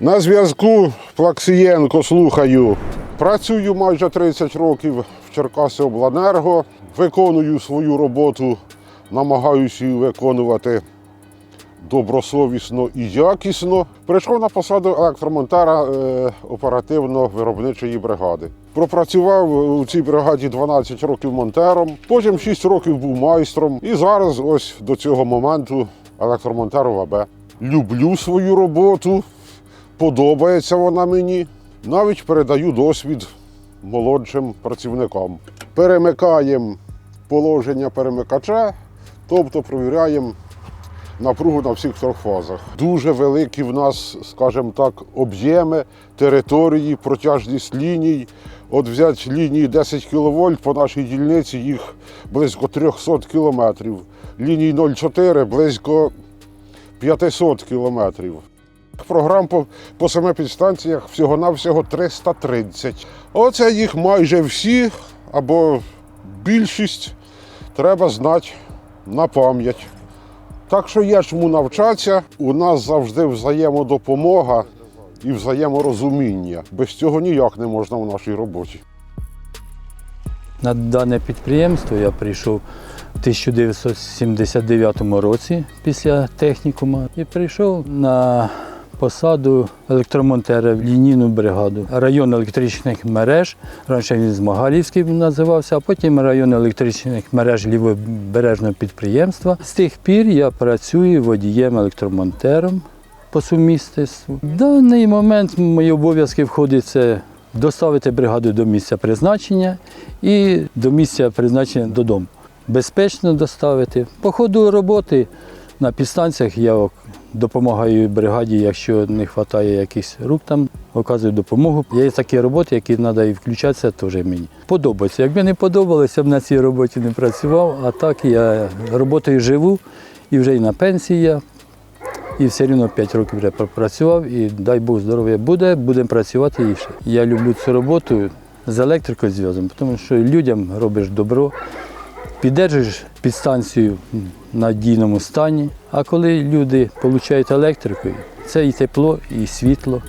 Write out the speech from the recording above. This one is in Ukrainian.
На зв'язку Плаксієнко слухаю. Працюю майже 30 років в Черкаси Обленерго. Виконую свою роботу, намагаюся її виконувати добросовісно і якісно. Прийшов на посаду електромонтера е, оперативно-виробничої бригади. Пропрацював у цій бригаді 12 років монтером, потім 6 років був майстром і зараз ось до цього моменту електромонтер АБ. Люблю свою роботу, подобається вона мені. Навіть передаю досвід молодшим працівникам. Перемикаємо положення перемикача, тобто провіряємо напругу на всіх трьох фазах. Дуже великі в нас, скажімо так, об'єми території, протяжність ліній. От взяти лінії 10 кВт по нашій дільниці їх близько 300 кілометрів. Ліній 0,4 близько 500 кілометрів. Програм по, по семи підстанціях всього-навсього 330. Оце їх майже всі або більшість треба знати на пам'ять. Так що є чому навчатися. У нас завжди взаємодопомога і взаєморозуміння. Без цього ніяк не можна в нашій роботі. На дане підприємство я прийшов в 1979 році після технікума і прийшов на посаду електромонтера в лінійну бригаду. Район електричних мереж. Раніше він Змагалівський називався, а потім район електричних мереж лівобережного підприємства. З тих пір я працюю водієм-електромонтером по сумісництву. В даний момент мої обов'язки входить це доставити бригаду до місця призначення і до місця призначення додому. Безпечно доставити. По ходу роботи на підстанціях я допомагаю бригаді, якщо не вистачає якихось рук там, оказую допомогу. Є такі роботи, які треба і включатися теж мені. Подобається. Якби не подобалося, я б на цій роботі не працював, а так я роботою живу і вже і на пенсії я. І все рівно 5 років вже пропрацював і дай Бог здоров'я буде, будемо працювати і ще. Я люблю цю роботу з електрикою зв'язом, тому що людям робиш добро, піддержуєш підстанцію в надійному стані. А коли люди отримують електрику, це і тепло, і світло,